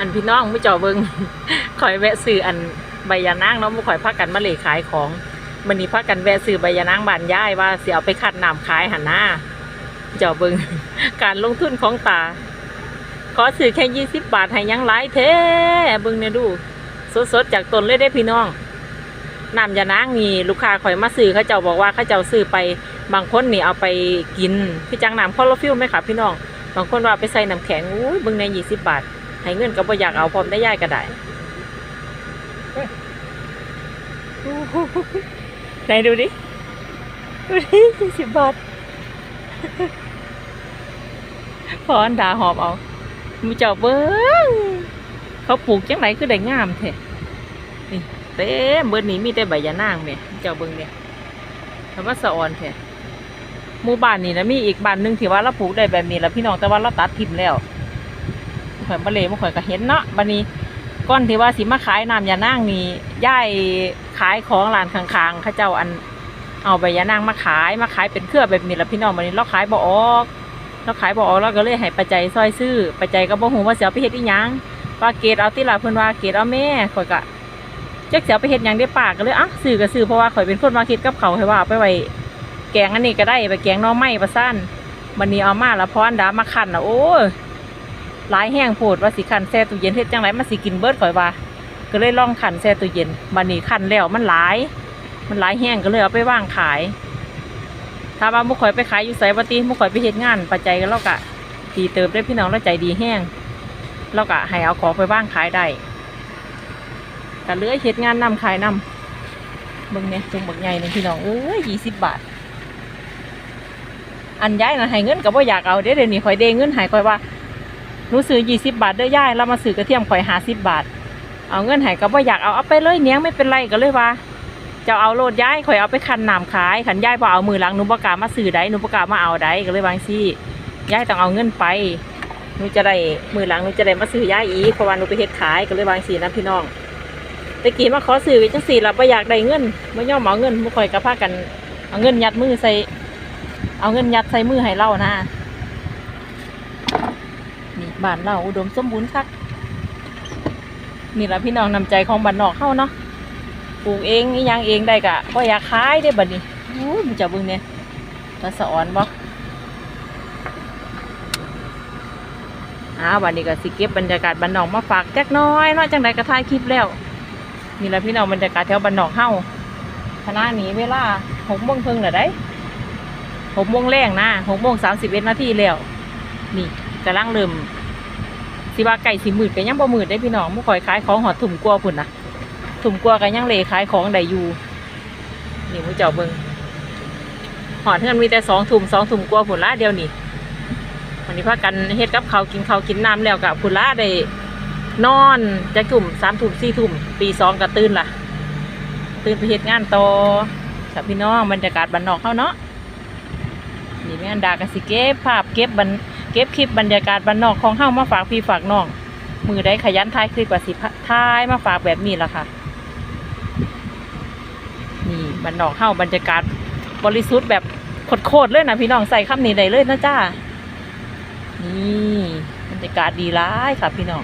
อันพี่น้องไม่จาะเบิงข่อยแวะซื้ออันใบยานางเนาะไม่ข่อยพักกันมาเลยขายของมันนี้พักกันแวะซื้อใบยานางบานย่ายว่าเสียเอาไปคัดน้ำขายหันหน้าจาะเบิงการลงทุนของตา ขอซื้อแค่ยี่สิบบาทให้ยังหลายเท่เบิงเนี่ยดู สดๆจากต้นเลยได้พี่น้องน้ำยานางนี่ลูกค้าข่อยมาซื้อเขาเจ้าบอกว่าเขาเจ้าซื้อไปบางคนนี่เอาไปกินพี่จังน้ำคอลลฟิลไหมคะพี่น้อง บางคนว่าไปใส่น้ำแข็งอุ้ยเบิงในยี่สิบบาท ให้เงินก็บ่อยากเอาพร้อมได้ย่ายก็ได้ไหนดูดิ ดูดิยี่สิบบาท พออันดาหอบเอามีเจ้าเบิ้งเขาปลูกจังไหนคือได้งามแท้นี่เต็มเบิดนี้มีแต่ใบยะนางแม่เจ้าเบิ้งเนี่ยคำว่าสะออนแท้หมู่บ้านนี่นะมีอีกบ้านหนึงที่ว่าเราปลูกได้แบบนี้แล้วพี่น้องแต่ว่าเราตัดทิมแล้ว ข่อยบะเลมาข่อยก็เห็นเนาะบันนี้ก้อนที่ว่าสิมาขายน้ำยานางนี่ย่ายขายของร้านข้างๆเข้าเจ้าอันเอาใบยานางมาขายมาขายเป็นเครือแบบนี้ละพี่น้องบันนี้เราขายบ่ออกเราขายบ่ออกเราก็เลยให้ปัจจัยซอยซื้อปัจจัยก็บ่ฮู้ว่าสิเอาไปเฮ็ดอีหยังว่าเกดเอาติล่ะเพิ่นว่าเกดเอาแม่ข่อยก็จักสิเอาไปเฮ็ดหยังได้ปากก็เลยอะซื้อก็ซื้อเพราะว่าข่อยเป็นคนมาคิดกับเขาให้ว่าเอาไปไว้แกงอันนี้ก็ได้ไปแกงน่องไม้ประซ่านบันนี้เอามาแล้วพออันดามาคั่นนะโอ้ หลายแห้งโพดว่าสิขันแช่ตู้เย็นเฮ็ดจังไรมันสิกินเบิร์ดข่อยว่า ก็เลยลองขันแช่ตู้เย็นบัดนี้ขันแล้วมันหลาย มันหลายแห้งก็เลยเอาไปว่างขายถ้าว่ามุกข่อยไปขายอยู่ไสบัติมุกข่อยไปเฮ็ดงานปัจจัยก็เรากะดีเติบได้พี่น้องแล้วใจดีแห้งเรากะให้เอาของไปว่างขายได้ก็เหลือเฮ็ดงานนำขายนำเบิ่งเนี่ยจุงบักใหญ่นี่พี่น้องโอ้ยยี่สิบบาท อันย้ายน่ะให้เงินก็บ่อยากเอาเด้เดี๋ยวนี้ข่อยเดงเงินใหายข่อยว่า หนูซื้อยี่สิบบาทเด้อย่ายแล้วมาซื้อกระเทียมข่อยหาสิบบาท เอาเงินให้ก็บ่อยากเอาเอาไปเลยเนี้ยงไม่เป็นไรก็เลยว่าจะเอาโลดย้ายข่อยเอาไปคันน้ำขายขันย้ายพอเอามือหลังหนูประกล้ามาซื้อได้หนูประกล้ามาเอาได้ก็เลยวางซี่ย้ายต้องเอาเงินไปหนูจะได้มือหลังหนูจะได้มาซื้อย้ายอีกเพราะว่าหนูไปเฮ็ดขายก็เลยวางซี่นะพี่น้องตะกี้มาขอซื้อไว้จังซี่เราบ่อยากได้เงินไม่ยอมเอาเงินบ่ค่อยกระพากันเอาเงินยัดมือใส่ เอาเงินยัดใส่มือให้เรานะ นี่บ้านเราอุดมสมบูรณ์คักนี่แหละพี่น้องนำใจของบ้านนอกเข้าเนาะปลูกเองอีหยังเองได้กะก็อยากขายได้บัดนี้โอ้มันจะบิ่งเนี่ยตาสะอ่อนบ่อ้าวบัดนี้ก็สิเก็บบรรยากาศบ้านนอกมาฝากแจักน้อยเนาะจังใดก็ถ่ายคลิปแล้วนี่แหละพี่น้องบรรยากาศแถวบ้านนอกเฮาคณะนี้เวลาหกโมงครึ่งเหรอได้หกโมงแรงนะหกโมงสามสิบเอ็ดนาทีแล้วนี่ กำลังเริ่มสิว่าไก่สิมืดก็ยังบ่มืดได้พี่น้องมื่อคอยขายของหอดถุ่มกลัวพุ่นนะถุ่มกลัวก็ยังเลขายของได้อยู่นี่มูเจ้าเบิงหอดเงินมีแต่สองถุ่มสองถุ่มกลัวพุ่นละเดียวนี่วันนี้พากันเฮ็ดกับเขากินเขากินน้ำแล้วกับพุ่นละได้นอนจะถุ่มสามถุ่มสี่ถุ่มตีสองก็ตื่นล่ะ ตื่นไปเฮ็ดงานต่อกับพี่น้องบรรยากาศบ้านนอกเขาเนาะนี่แม่นดากระสิเก็บภาพเก็บบรร เก็บคลิปบรรยากาศบ้านนอกของเฮ้ามาฝากพี่ฝากน้อง มือได้ขยันท้ายคลิปกว่าสิท้ายมาฝากแบบนี้ละค่ะ นี่บ้านนอกเฮ้าบรรยากาศบริสุทธิ์แบบโคตรเลยนะพี่น้องใส่คำนี้ได้เลยนะจ้า นี่บรรยากาศดีร้ายค่ะพี่น้อง